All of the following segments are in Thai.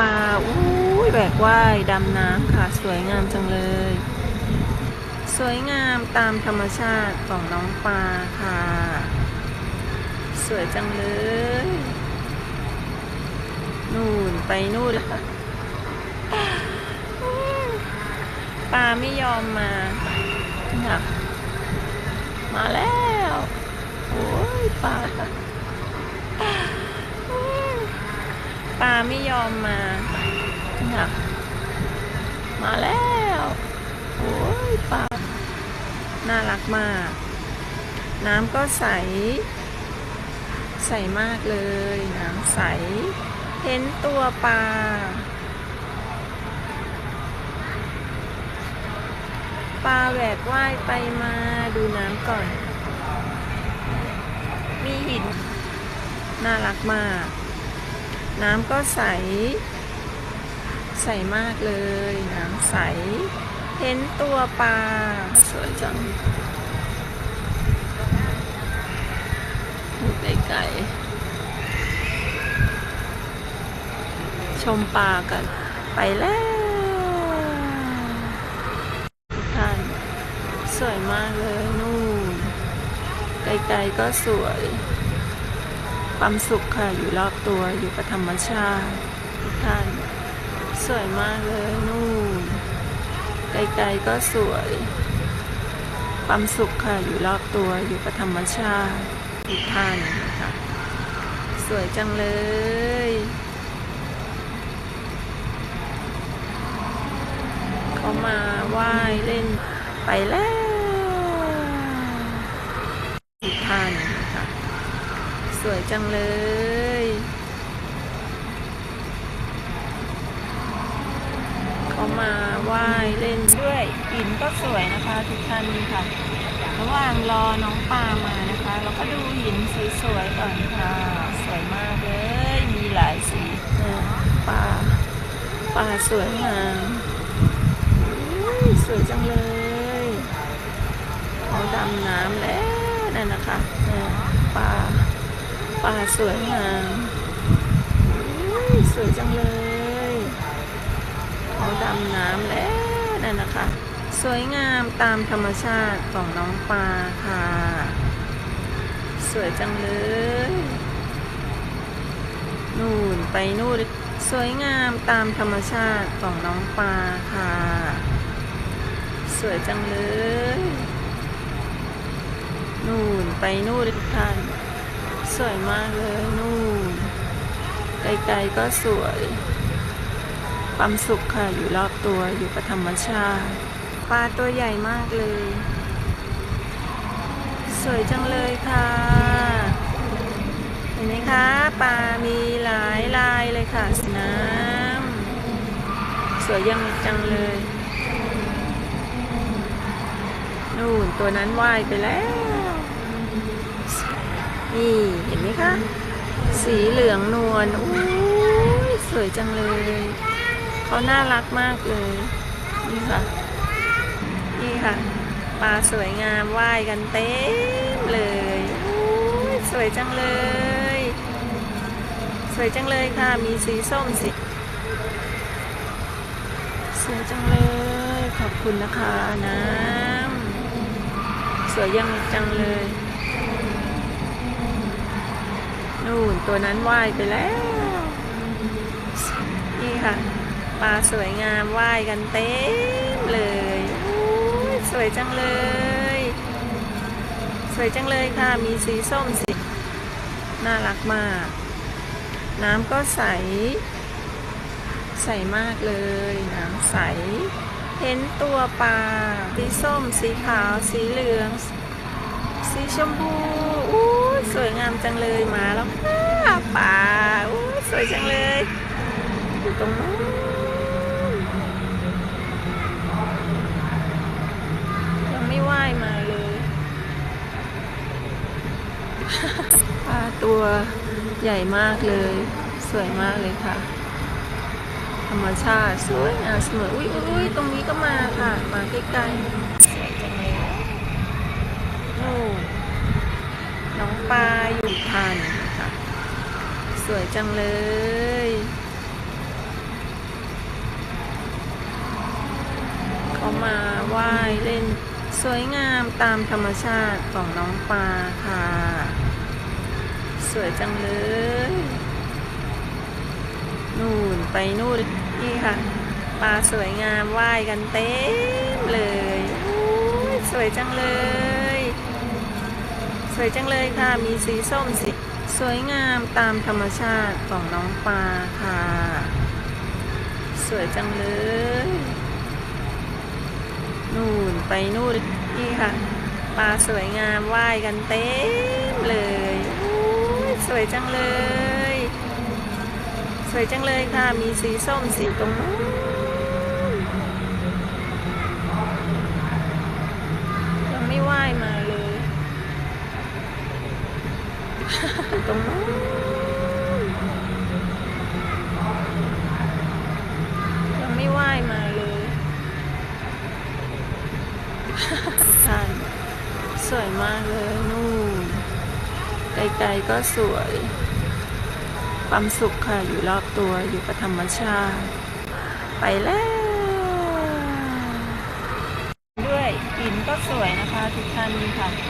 ปลาอู้ยแบกว่ายดำน้ำค่ะ สวยงามจังเลย สวยงามตามธรรมชาติของน้องปลาค่ะ สวยจังเลย นู่นไปนู่นแล้วค่ะปลาไม่ยอมมาอยากมาแล้ว โอ้ยปลา ปลาไม่ยอมมาอยากมาแล้ว โอ้ยปลา น่ารักมาก น้ำก็ใส ใสมากเลย น้ำใส เห็นตัวปลาปลาแหวกว่ายไปมาดูน้ำก่อน มีหิน น่ารักมาก น้ำก็ใส ใสมากเลย น้ำใส เห็นตัวปลาสวยจังไกลๆชมปลากัน ไปแล้วทุกท่านสวยมากเลยนู่นไกลๆก็สวย ความสุขค่ะ อยู่รอบตัวอยู่กับธรรมชาติทุกท่านสวยมากเลยนู่นไกลๆก็สวย ความสุขค่ะ อยู่รอบตัวอยู่กับธรรมชาติทุกท่านนะคะสวยจังเลยเขามาว่ายเล่นไปแล้วทุกท่าน สวยจังเลย เขามาว่ายเล่นด้วยหินก็สวยนะคะทุกท่านค่ะ ระหว่างรอน้องปลามานะคะ เราก็ดูหินสวยๆก่อนค่ะ สวยมากเลย มีหลายสีปลาปลาสวยงามสวยจังเลยเขาดำน้ำแล้วนั่นนะคะปลา ปลาสวยงามสวยจังเลยเขาดำน้ำแล้วนั่นนะคะ สวยงามตามธรรมชาติของน้องปลาค่ะ สวยจังเลย นู่นไปนู่นสวยงามตามธรรมชาติของน้องปลาค่ะ สวยจังเลย นู่นไปนู่นทุกท่าน สวยมากเลยนู่นไกลๆก็สวย ความสุขค่ะอยู่รอบตัวอยู่กับธรรมชาติปลาตัวใหญ่มากเลย สวยจังเลยค่ะ เห็นไหมคะปลามีหลายลายเลยค่ะสีน้ำสวยยังจังเลยนู่นตัวนั้นว่ายไปแล้ว นี่เห็นไหมคะ สีเหลืองนวลอู้ยสวยจังเลย เขาน่ารักมากเลย นี่ค่ะ นี่ค่ะ ปลาสวยงามว่ายกันเต็มเลยอู้ยสวยจังเลย สวยจังเลยค่ะ มีสีส้มสีสวยจังเลย ขอบคุณนะคะน้ำสวยยังจังเลย นู่น ตัวนั้นว่ายไปแล้ว นี่ค่ะ ปลาสวยงามว่ายกันเต็มเลยสวยจังเลย สวยจังเลยค่ะ มีสีส้มสี น่ารักมาก น้ำก็ใส ใสมากเลย น้ำใส เห็นตัวปลา สีส้ม สีขาว สีเหลือง สีชมพู สวยงามจังเลยมาแล้วค่ะปลาสวยจังเลยอยู่ตรงนู้นยังไม่ว่ายมาเลยปลาตัวใหญ่มากเลย สวยมากเลยค่ะ ธรรมชาติสวยงามเสมออุ้ยอุ้ยตรงนี้ก็มาค่ะ มาใกล้ๆ ปลาอยู่ทันค่ะ สวยจังเลย เขามาว่ายเล่นสวยงามตามธรรมชาติของน้องปลาค่ะ สวยจังเลย นู่นไปนู่นนี่ค่ะ ปลาสวยงามว่ายกันเต็มเลย สวยจังเลย วยจังเลยค่ะ มีสีส้มสีสวยงามตามธรรมชาติของน้องปลาค่ะ สวยจังเลย นู่นไปนู่นนี่ค่ะ ปลาสวยงามว่ายกันเต็มเลยสวยจังเลย สวยจังเลยค่ะ มีสีส้มสีตรงนู้นยังไม่ว่ายมาเลย อยู่ ตรงนู้นยังไม่ว่ายมาเลยท่านสวยมากเลยนู่นไกลๆก็สวย ความสุขค่ะ อยู่รอบตัวอยู่กับธรรมชาติ ไปแล้ว ด้วยหินก็สวยนะคะ ทุกท่านค่ะระ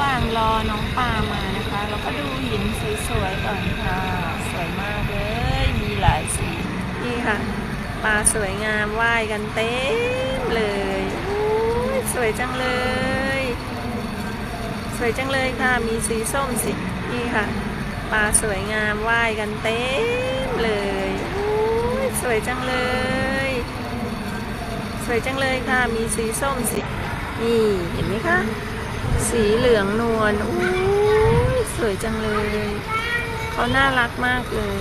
หว่างรอน้องปลามานะคะ เราก็ดูหินสวยๆก่อนค่ะ สวยมากเลย มีหลายสีนี่ค่ะปลาสวยงามว่ายกันเต็มเลยสวยจังเลย สวยจังเลยค่ะ มีสีส้มสีนี่ค่ะปลาสวยงามว่ายกันเต็มเลยอุ๊ยสวยจังเลย สวยจังเลยค่ะ มีสีส้มสีนี่เห็นไหมคะ สีเหลืองนวลอู้ยสวยจังเลย เขาน่ารักมากเลย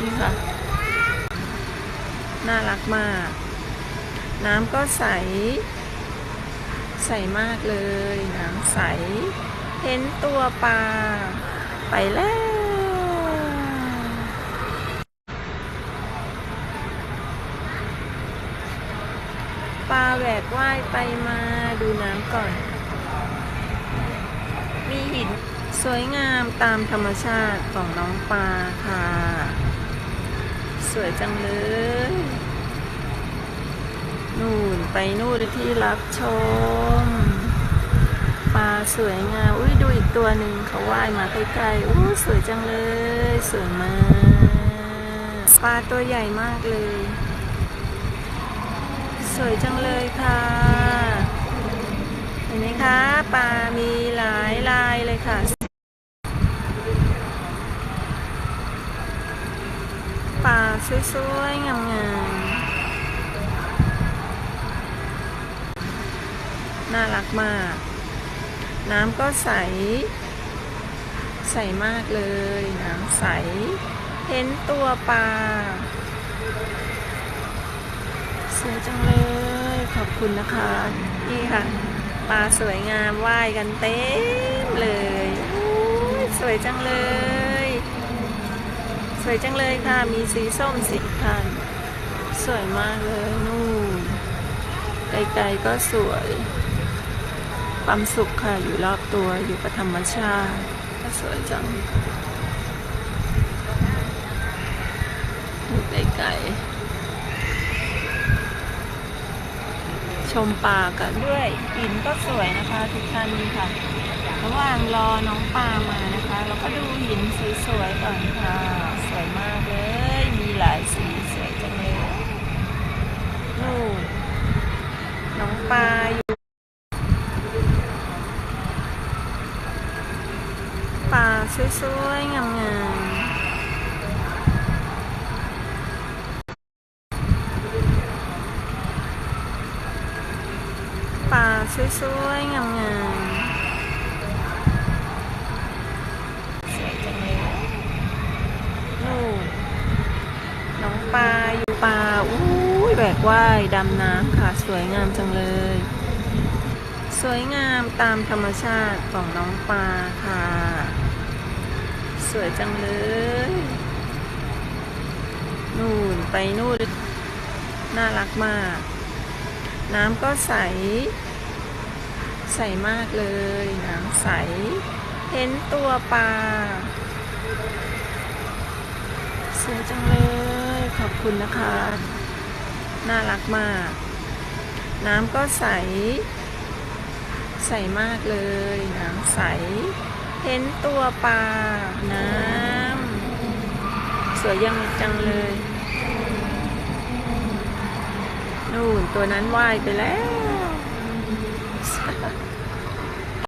นี่ค่ะ น่ารักมาก น้ำก็ใส ใสมากเลย น้ำใส เห็นตัวปลา ไปแล้วปลาแหวกว่ายไปมาดูน้ำก่อน มีหิน สวยงามตามธรรมชาติของน้องปลาค่ะ สวยจังเลย นู่นไปนู่นที่รับชม ปลาสวยงาม อุ้ยดูอีกตัวหนึ่งเขาว่ายมาใกล้ๆ อู้สวยจังเลย สวยมาก ปลาตัวใหญ่มากเลย สวยจังเลยค่ะเห็นไหมคะปลามีหลายลายเลยค่ะ ปลา สวยๆงามน่ารักมาก น้ำก็ใส ใสมากเลย น้ำใส เห็นตัวปลาสวยจังเลย ขอบคุณนะคะ นี่ค่ะ ปลาสวยงามว่ายกันเต็มเลย สวยจังเลย สวยจังเลยค่ะ มีสีส้มสีคัน สวยมากเลยนู่นไกลๆก็สวย ความสุขค่ะ อยู่รอบตัว อยู่กับธรรมชาติ ก็สวยจังอยู่ไกลๆชมปลากันด้วยหินก็สวยนะคะทุกท่านค่ะ ระหว่างรอน้องปลามานะคะ เราก็ดูหินสวยๆก่อนค่ะส วยมากเลย มีหลายสีสวยจังเลยนู่นน้องปลาอยู่ปลาสวยๆงามๆปลาสวยๆงามๆ สวยจังเลยนู่นน้องปลาอยู่ปลาอู้ยแบก ว่ายดำน้ำค่ะ สวยงามจังเลย สวยงามตามธรรมชาติของน้องปลาค่ะ สวยจังเลย นู่นไปนู่น น่ารักมาก น้ำก็ใส ใสมากเลย น้ำใส เห็นตัวปลาสวยจังเลย ขอบคุณนะคะ น่ารักมาก น้ำก็ใส ใสมากเลย น้ำใส เห็นตัวปลา น้ำสวยยังจังเลยนู่นตัวนั้นว่ายไปแล้ว